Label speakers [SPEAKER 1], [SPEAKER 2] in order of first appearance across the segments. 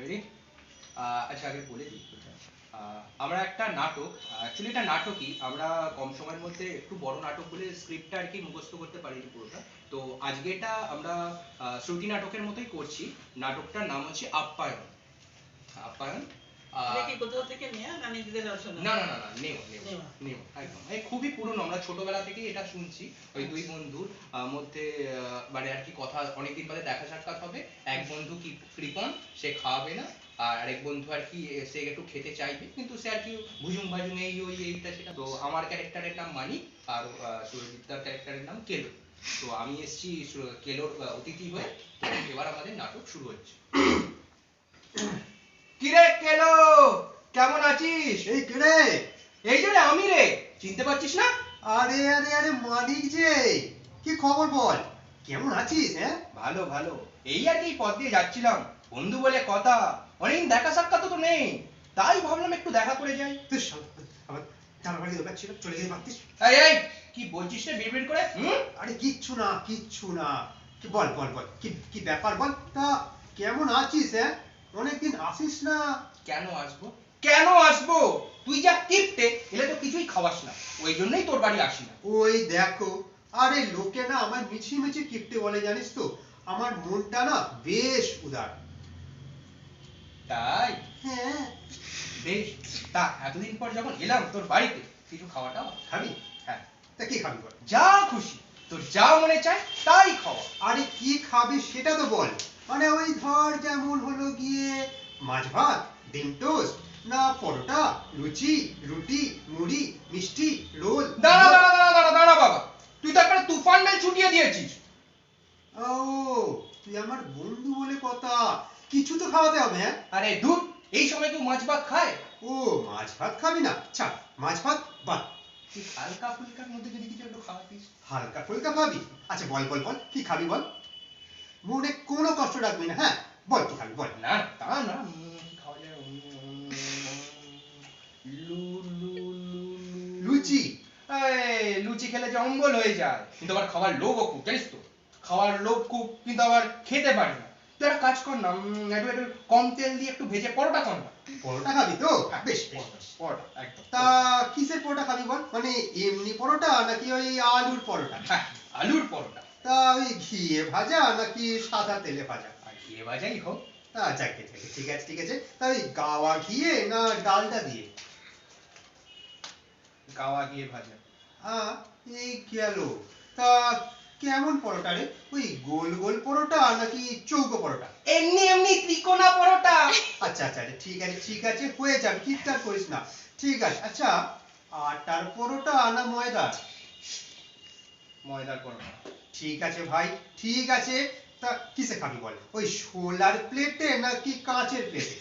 [SPEAKER 1] Ready আচ্ছা আগে বলে দিই। আমরা একটা নাটক অ্যাকচুয়ালি এটা নাটকই, আমরা কম সময়ের মধ্যে একটু বড় নাটক বলে স্ক্রিপ্টটা আর কি মুখস্থ করতে পারিনি পুরোটা। তো আজকে এটা আমরা শ্রুতি নাটকের মতোই করছি। নাটকটার নাম হচ্ছে আপ্যায়ন। আপ্যায়ন
[SPEAKER 2] না
[SPEAKER 1] না না নেও নেও নেও একদম। খুবই পুরনো আমরা ছোটবেলা থেকেই এটা শুনছি ওই দুই বন্ধুর মধ্যে মানে আর কি কথা অনেকদিন বাদে দেখা সাক্ষাৎ হবে। এক বন্ধু কি কৃপণ সে খাওয়াবে না আর আরেক বন্ধু আর কি সে একটু খেতে চাইবে কিন্তু সে আর কি ভুজুং ভাজুং এই ওই এইটা সেটা। তো আমার ক্যারেক্টারের নাম মানিক আর সুরজিৎদার ক্যারেক্টারের নাম কেলো। তো আমি এসেছি কেলোর অতিথি হয়ে এবার আমাদের নাটক শুরু হচ্ছে। কিরে কেলো! কেমন আছিস?
[SPEAKER 3] এই কে রে?
[SPEAKER 1] এই যে রে আমি রে। চিনতে পারছিস না?
[SPEAKER 3] আরে আরে আরে মানিক যে। কি খবর বল? কেমন আছিস হ্যাঁ?
[SPEAKER 1] ভালো ভালো। এই আর কি পথ দিয়ে যাচ্ছিলাম। বন্ধু বলে কথা। অনেকদিন দেখা সাক্ষাৎ তো নেই। তাই ভাবলাম একটু দেখা করে যাই।
[SPEAKER 3] তুই আমার দরকার ছিল চলে গেলে পারতিস?
[SPEAKER 1] এই এই কি বলছিস রে বিড়বিড় করে? হুম?
[SPEAKER 3] আরে কিচ্ছু না কিচ্ছু না। কি বল বল বল কি কি ব্যাপার বল? তা কেমন আছিস হ্যাঁ? অনেকদিন আসিস না।
[SPEAKER 1] কেন আসব? কেন আসব? তুই যা কিপটে এলে তো কিছুই খাওয়াস না। ওই জন্যই তোর বাড়ি আসি না।
[SPEAKER 3] ওই দেখো আরে লোকে না আমার মিছি মিছি কিপটে বলে জানিস তো? আমার মনটা না বেশ উদার।
[SPEAKER 1] তাই?
[SPEAKER 3] হ্যাঁ।
[SPEAKER 1] বেশ। তা এতদিন পর যখন এলাম তোর বাড়িতে কিছু খাওয়াটা
[SPEAKER 3] খাবি?
[SPEAKER 1] হ্যাঁ।
[SPEAKER 3] তা কি খাবি বল?
[SPEAKER 1] যা খুশি তোর যা মনে চায় তাই খাওয়া।
[SPEAKER 3] আরে কি খাবি সেটা তো বল। মানে ওই ধর যেমন হলো গিয়ে মাছ ভাত ডিম টোস্ট না পরোটা লুচি রুটি মুড়ি মিষ্টি রোল।
[SPEAKER 1] দাঁড়া দাঁড়া দাঁড়া দাঁড়া দাঁড়া বাবা। তুই তো একটা তুফান মেল ছুটিয়ে দিয়েছিস।
[SPEAKER 3] ও তুই আমার বন্ধু বলে কথা। কিছু তো খাওয়াতে হবে হ্যাঁ?
[SPEAKER 1] আরে দুধ এই সময় কেউ মাছ ভাত খায়?
[SPEAKER 3] ও মাছ ভাত খাবি না। ছাড় মাছ ভাত বাদ।
[SPEAKER 1] হালকা ফুলকার মধ্যে যদি কিছু একটু খাওয়াতিস।
[SPEAKER 3] হালকা ফুলকা খাবি? আচ্ছা বল বল বল কি খাবি বল? মনে কোনো কষ্ট রাখবি না হ্যাঁ? বল কি খাবি বল।
[SPEAKER 1] না তা না
[SPEAKER 3] লুচি।
[SPEAKER 1] লুচি খেলে যে অম্বল হয়ে যায়। কিন্তু আবার খাওয়ার লোভও খুব জানিস তো? খাওয়ার লোভ খুব কিন্তু আবার খেতে পারি না। তুই একটা কাজ কর না একটু একটু কম তেল দিয়ে একটু ভেজে পরোটা কর না।
[SPEAKER 3] পরোটা খাবি তো? বেশ বেশ
[SPEAKER 1] পরোটা, একদম।
[SPEAKER 3] তা কিসের পরোটা খাবি বল? মানে এমনি পরোটা নাকি ওই আলুর পরোটা?
[SPEAKER 1] হ্যাঁ আলুর পরোটা।
[SPEAKER 3] তা ওই ঘিয়ে ভাজা নাকি সাদা তেলে ভাজা?
[SPEAKER 1] ঘিয়ে ভাজাই হোক।
[SPEAKER 3] যাকে যাকে ঠিক আছে ঠিক আছে। তা ওই গাওয়া ঘিয়ে না ডালটা দিয়ে?
[SPEAKER 1] গাওয়া ঘিয়ে ভাজা।
[SPEAKER 3] আহ এই গেল। তা কেমন পরোটা রে? ওই গোল গোল পরোটা নাকি চৌকো পরোটা?
[SPEAKER 1] এমনি এমনি ত্রিকোণা পরোটা।
[SPEAKER 3] আচ্ছা আচ্ছা আচ্ছা, ঠিক আছে ঠিক আছে হয়ে যাবে চিৎকার করিস না। ঠিক আছে আচ্ছা আটার পরোটা না ময়দার?
[SPEAKER 1] ময়দার পরোটা।
[SPEAKER 3] ঠিক আছে ভাই ঠিক আছে। তা কিসে খাবি বল? ওই সোলার প্লেটে নাকি কাঁচের প্লেটে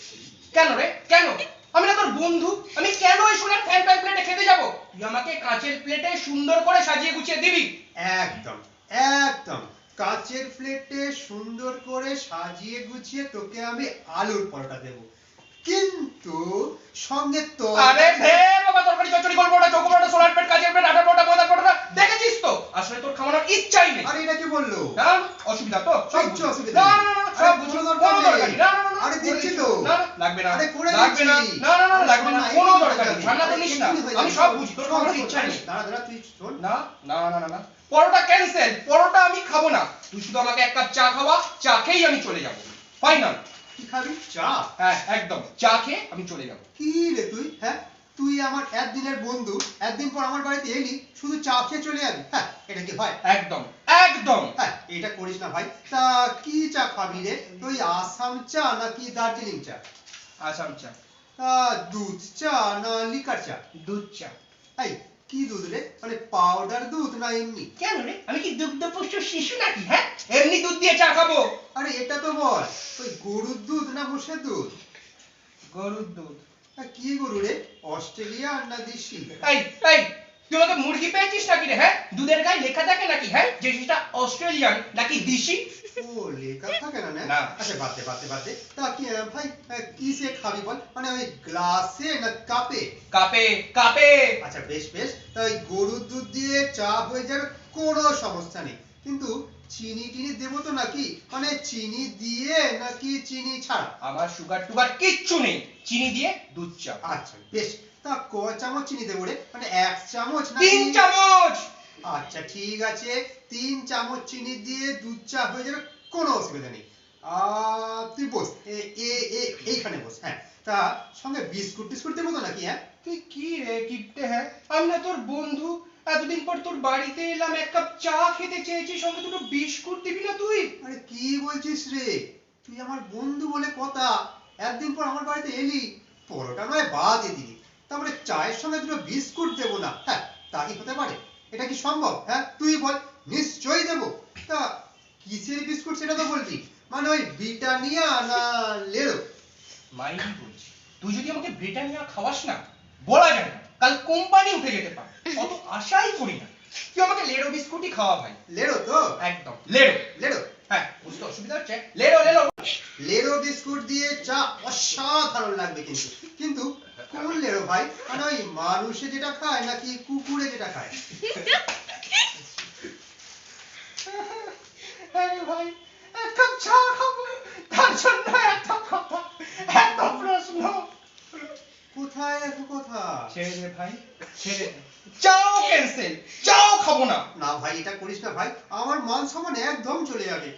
[SPEAKER 1] কেন রে? কেন? আমি না তোর বন্ধু আমি কেন ওই সোনার ফ্যান ফ্যান প্লেটে খেতে যাব তুই আমাকে কাঁচের প্লেটে সুন্দর করে সাজিয়ে গুছিয়ে দিবি?
[SPEAKER 3] একদম একদম। কাঁচের প্লেটে সুন্দর করে সাজিয়ে গুছিয়ে তোকে আমি আলুর পরোটা দেব। কিন্তু সঙ্গে তো
[SPEAKER 1] আরে ঢের বাবা তরকারি চচ্চড়ি গোল পরোটা চৌকো পরোটা সোনার প্লেট কাঁচের প্লেট আটা পরোটা ময়দার পরোটা দেখেছিস তো? আসলে তোর খাওয়ানোর ইচ্ছাই নেই।
[SPEAKER 3] আরে এটা কি বলল?
[SPEAKER 1] না অসুবিধা তো সব।
[SPEAKER 3] অসুবিধা
[SPEAKER 1] না। না না সব
[SPEAKER 3] কোনো
[SPEAKER 1] কোনো দরকার নেই। না না না, না
[SPEAKER 3] আরে দিচ্ছি
[SPEAKER 1] দিচ্ছি।
[SPEAKER 3] তো।
[SPEAKER 1] না না, লাগবে না
[SPEAKER 3] আরে করে
[SPEAKER 1] লাগবে না না না না লাগবে না
[SPEAKER 3] না,
[SPEAKER 1] কোনো দরকার নেই ঠান্ডা তো নিস না আমি সব বুঝি তোর
[SPEAKER 3] শোন,
[SPEAKER 1] ইচ্ছা নেই
[SPEAKER 3] দাঁড়া দাঁড়া তুই শোন
[SPEAKER 1] না না না না না পরোটা ক্যান্সেল পরোটা আমি খাব না তুই শুধু আমাকে এক কাপ চা খাওয়া চা খেয়েই আমি চলে যাব ফাইনাল
[SPEAKER 3] কি খাবি চা
[SPEAKER 1] হ্যাঁ একদম চা খেয়ে আমি চলে যাব
[SPEAKER 3] কি রে তুই হ্যাঁ তুই আমার একদিনের বন্ধু একদিন পর আমার বাড়িতে এলি শুধু চা খেয়ে চলে যাবি। হ্যাঁ এটা কি হয়?
[SPEAKER 1] একদম একদম।
[SPEAKER 3] হ্যাঁ এটা করিস না ভাই। তা কি চা খাবি রে? তুই আসাম চা নাকি দার্জিলিং চা?
[SPEAKER 1] আসাম চা।
[SPEAKER 3] দুধ চা না লিকার চা?
[SPEAKER 1] দুধ চা।
[SPEAKER 3] এই কি দুধ রে? মানে পাউডার দুধ না এমনি?
[SPEAKER 1] কেন রে? আমি কি দুগ্ধপুষ্ট শিশু নাকি হ্যাঁ? এমনি দুধ দিয়ে চা খাব?
[SPEAKER 3] আরে এটা তো বল ওই গরুর দুধ না মোষের দুধ?
[SPEAKER 1] গরুর দুধ।
[SPEAKER 3] কি গরু রে? অস্ট্রেলিয়ান না দেশি?
[SPEAKER 1] এই এই তুই মুরগি পেয়েছিস নাকি রে হ্যাঁ? দুধের গায়ে লেখা থাকে নাকি হ্যাঁ? যে সেটা অস্ট্রেলিয়ান নাকি দেশি?
[SPEAKER 3] ও লেখা থাকে না না?
[SPEAKER 1] না।
[SPEAKER 3] আচ্ছা তা কি ভাই কিসে খাবি বল? মানে ওই গ্লাসে না কাপে?
[SPEAKER 1] কাপে কাপে।
[SPEAKER 3] আচ্ছা বেশ বেশ। তা ওই গরুর দুধ দিয়ে চা হয়ে যাবে কোনো সমস্যা নেই। কিন্তু চিনি টিনি দেবো তো নাকি? মানে চিনি দিয়ে নাকি চিনি ছাড়া?
[SPEAKER 1] আমার সুগার টুগার কিচ্ছু নেই। চিনি দিয়ে দুধ চা।
[SPEAKER 3] আচ্ছা বেশ। তা ক চামচ চিনি দেবো রে? মানে এক চামচ না
[SPEAKER 1] তিন চামচ!
[SPEAKER 3] আচ্ছা ঠিক আছে। তিন চামচ চিনি দিয়ে দুধ চা হয়ে যাবে কোনো অসুবিধা নেই। আহ, তুই বস। এ- এ- এ- এইখানে বস হ্যাঁ। তা সঙ্গে বিস্কুট টিস্কুট দেবো তো নাকি হ্যাঁ?
[SPEAKER 1] তুই কি রে কিপটে হ্যাঁ? আমি না তোর বন্ধু এতদিন পর তোর বাড়িতে এলাম এক কাপ চা খেতে চেয়েছি সঙ্গে দুটো বিস্কুট দিবি না তুই?
[SPEAKER 3] আরে কি বলছিস রে? তুই আমার বন্ধু বলে কথা। একদিন পর আমার বাড়িতে এলি পরোটা নয় বাদে দিলি তারপরে চায়ের সঙ্গে দুটো বিস্কুট দেবো না। হ্যাঁ তা কি হতে পারে? এটা কি সম্ভব? হ্যাঁ তুই বল। নিশ্চয়ই দেবো। তা কিসের বিস্কুট সেটা তো বলবি? মানে ওই ব্রিটানিয়া না লেরো?
[SPEAKER 1] মাইরি বলছি। তুই যদি আমাকে ব্রিটানিয়া খাওয়াস না বলা যায় না। কাল কোম্পানি উঠে যেতে পারে। অত আশাই করি না। তুই আমাকে লেরো বিস্কুটই খাওয়া ভাই।
[SPEAKER 3] লেরো তো?
[SPEAKER 1] একদম। লেরো?
[SPEAKER 3] লেরো।
[SPEAKER 1] হ্যাঁ বুঝতে অসুবিধা হচ্ছে। লেরো লেরো।
[SPEAKER 3] লেরো বিস্কুট দিয়ে চা অসাধারণ লাগবে কিন্তু। কিন্তু কোন লেরো ভাই? মানে ওই মানুষে যেটা খায় নাকি কুকুরে যেটা খায়?
[SPEAKER 1] আরে ভাই এক কাপ চা খাব। তার জন্য একটা কথা প্রশ্ন।
[SPEAKER 3] এত কথা
[SPEAKER 1] ছেড়ে দে ভাই ছেড়ে দে। চাও ক্যান্সেল চাও খাব না।
[SPEAKER 3] না ভাই এটা করিস না ভাই আমার মান সম্মান একদম চলে যাবে।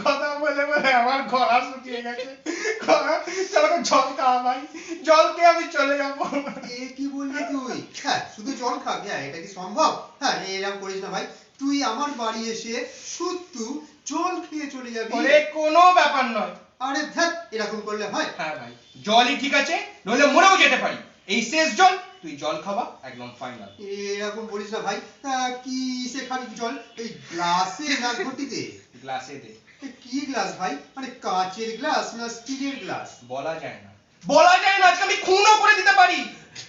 [SPEAKER 1] কথা বলে বলে আমার গলা শুকিয়ে গেছে। চলো জল খাওয়া ভাই জল খেয়ে আমি চলে যাব।
[SPEAKER 3] এ কি বললি তুই? হ্যাঁ শুধু জল খাবি হ্যাঁ এটা কি সম্ভব? হ্যাঁ এরকম করিস না ভাই। তুই আমার বাড়ি এসে শুধু জল খেয়ে চলে যাবি।
[SPEAKER 1] কোনো ব্যাপার নয়।
[SPEAKER 3] আরে ধ্যাত এরকম করলে হয়।
[SPEAKER 1] হ্যাঁ ভাই জলই ঠিক আছে নইলে মরেও যেতে পারি। এই শেষ জল তুই জল খাওয়া একদম ফাইনাল
[SPEAKER 3] এরকম বলিস না ভাই। কি সে খাবি জল? এই গ্লাসে না ঘটিতে
[SPEAKER 1] গ্লাসে দে।
[SPEAKER 3] কি গ্লাস ভাই? মানে কাচের গ্লাস না স্টিলের গ্লাস?
[SPEAKER 1] বলা যায় না। বলা যায় না আজকে আমি খুনও করে দিতে পারি।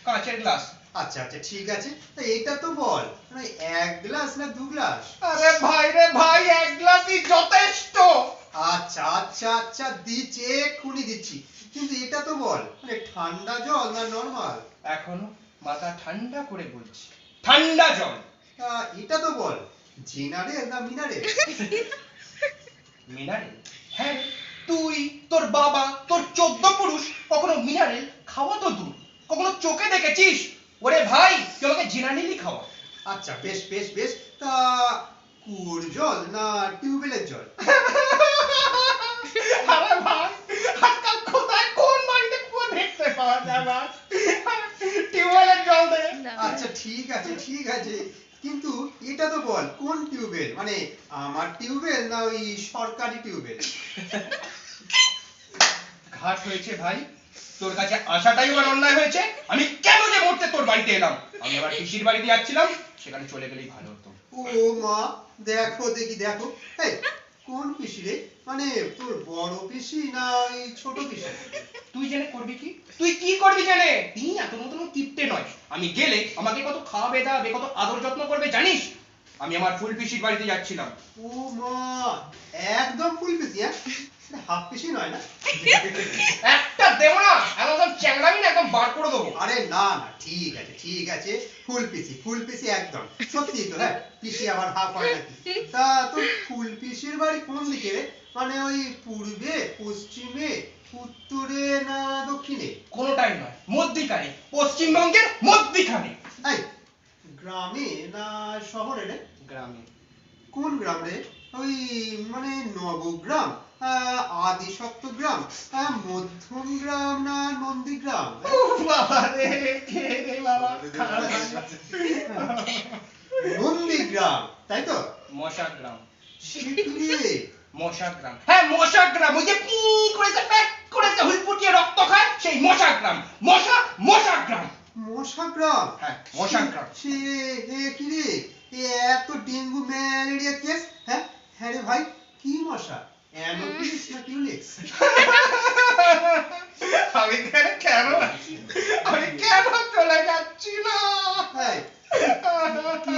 [SPEAKER 1] কাঁচের গ্লাস।
[SPEAKER 3] আচ্ছা আচ্ছা ঠিক আছে। তা এটা তো বল মানে এক গ্লাস না দু গ্লাস?
[SPEAKER 1] আরে ভাই রে ভাই এক গ্লাসই যথেষ্ট।
[SPEAKER 3] আচ্ছা আচ্ছা আচ্ছা দিচ্ছি এক্ষুনি দিচ্ছি। কিন্তু এটা তো বল মানে ঠান্ডা জল না নর্মাল
[SPEAKER 1] এখনও মাথা ঠান্ডা করে বলছি। ঠান্ডা জল?
[SPEAKER 3] এটা তো বল জেনারেল না মিনারেল
[SPEAKER 1] মিনারেল হ্যাঁ তুই তোর বাবা তোর চোদ্দ পুরুষ কখনো মিনারেল খাওয়া তো দূর। কখনো চোখে দেখেছিস? ওরে ভাই তুই আমাকে জেনারেলি খাওয়া।
[SPEAKER 3] আচ্ছা বেশ বেশ বেশ। তা কুয়োর জল না টিউবওয়েলের জল?
[SPEAKER 1] আরে ভাই আজকাল কোথায় কোন বাড়িতে কুয়ো দেখতে পাওয়া যায় ভাই টিউবওয়েলের জল দে
[SPEAKER 3] আচ্ছা ঠিক আছে ঠিক আছে। কিন্তু এটা তো বল কোন টিউবওয়েল মানে আমার টিউবওয়েল না ওই সরকারি টিউবওয়েল
[SPEAKER 1] ঘাট হয়েছে ভাই। তোর কাছে আসাটাই আমার অন্যায় হয়েছে। আমি কেন যে মরতে তোর বাড়িতে এলাম? আমি আবার পিসির বাড়িতে যাচ্ছিলাম সেখানে চলে গেলেই ভালো হতো।
[SPEAKER 3] ও মা দেখো দেখি দেখো। এই কোন পিসি রে? মানে তোর বড় পিসি না ওই ছোট পিসি?
[SPEAKER 1] তুই জেনে করবি কি? তুই কি করবি জেনে? তুই এত নতুন কিপটে নয়। আমি গেলে আমাকে কত খাওয়াবে দাওয়াবে কত আদর যত্ন করবে জানিস? আমি আমার ফুল পিসির বাড়িতে যাচ্ছিলাম।
[SPEAKER 3] ও মা একদম ফুল পিসি হ্যাঁ? হাফ নয় না?
[SPEAKER 1] একটা দেবো না একদম চ্যাংড়ামি না একদম বার করে দেবো।
[SPEAKER 3] আরে না না ঠিক আছে ঠিক আছে ফুল পিসি ফুল পিসি একদম। সত্যি তো হ্যাঁ পিসি আবার হাফ হয় নাকি? তা তোর ফুল পিসির বাড়ি কোন দিকে মানে ওই পূর্বে পশ্চিমে উত্তরে না দক্ষিণে?
[SPEAKER 1] কোনোটাই নয় মধ্যিখানে পশ্চিমবঙ্গের মধ্যিখানে।
[SPEAKER 3] এই গ্রামে না শহরে রে?
[SPEAKER 1] গ্রামে।
[SPEAKER 3] কোন গ্রাম রে? ওই মানে নবগ্রাম? আদিসপ্ত গ্রাম মধ্যম গ্রাম না নন্দীগ্রাম নন্দীগ্রাম তাই তো
[SPEAKER 1] মশা গ্রাম।
[SPEAKER 3] সে কি রে
[SPEAKER 1] মশা গ্রাম। হ্যাঁ মশা গ্রাম। ওই যে পি করেছে প্যাক করেছে হুলপুটিয়ে রক্ত খায় সেই মশা গ্রাম। মশা মশা গ্রাম।
[SPEAKER 3] মশা গ্রাম?
[SPEAKER 1] হ্যাঁ মশা গ্রাম
[SPEAKER 3] সে এ কি রে এ এত ডেঙ্গু ম্যালেরিয়া কেস হ্যাঁ হ্যাঁ রে ভাই কি মশা অ্যানোফিলিস না টিউলিক্স
[SPEAKER 1] আমি কেন কেন আমি কেন চলে যাচ্ছি না
[SPEAKER 3] হ্যাঁ কি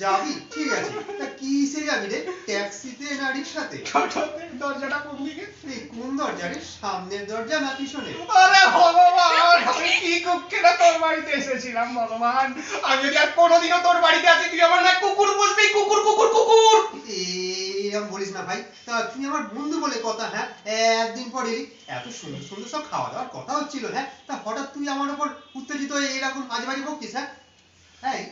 [SPEAKER 3] যাবি ঠিক আছে তা কি কিসে যাবি রে ট্যাক্সিতে না রিক্সাতে
[SPEAKER 1] ছোটদের দরজাটা কোন দিকে?
[SPEAKER 3] এই কোন দরজা রে সামনের দরজা না পিছনে
[SPEAKER 1] আরে ভগবান আমি কি কুক্ষেরা তোর বাড়িতে এসেছিলাম ভগবান? আমি যদি আর কোনোদিনও তোর বাড়িতে আসি তুই আমার না কুকুর বসবি কুকুর কুকুর কুকুর!
[SPEAKER 3] এরকম বলিস না ভাই। তা তুই আমার বন্ধু বলে কথা হ্যাঁ? একদিন পর এলি এত সুন্দর সুন্দর সব খাওয়া দাওয়ার কথা হচ্ছিল হ্যাঁ? তা হঠাৎ তুই আমার উপর উত্তেজিত হয়ে এরকম আজে বাজে বকতিস হ্যাঁ? এই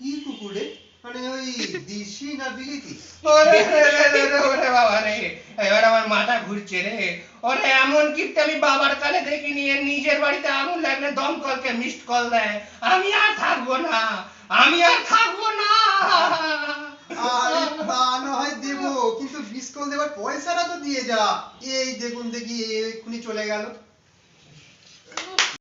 [SPEAKER 3] কি কুকুর রে? মানে ওই দিশি না বিলিতি?
[SPEAKER 4] ওরে রে রে রে রে ওরে বাবা রে। এবার আমার মাথা ঘুরছে রে। ওরে এমন কিপ্টে আমি বাবার কানে দেখিনি। এর নিজের বাড়িতে আগুন লাগলে দমকলকে মিসড কল দেয়। আমি আর থাকব না। আমি আর থাকব না।
[SPEAKER 3] আরে তা না দেবো। কিন্তু বিস্কল দেওয়ার পয়সাটা তো দিয়ে যা। এই দেখুন দেখি এক্ষুনি চলে গেল।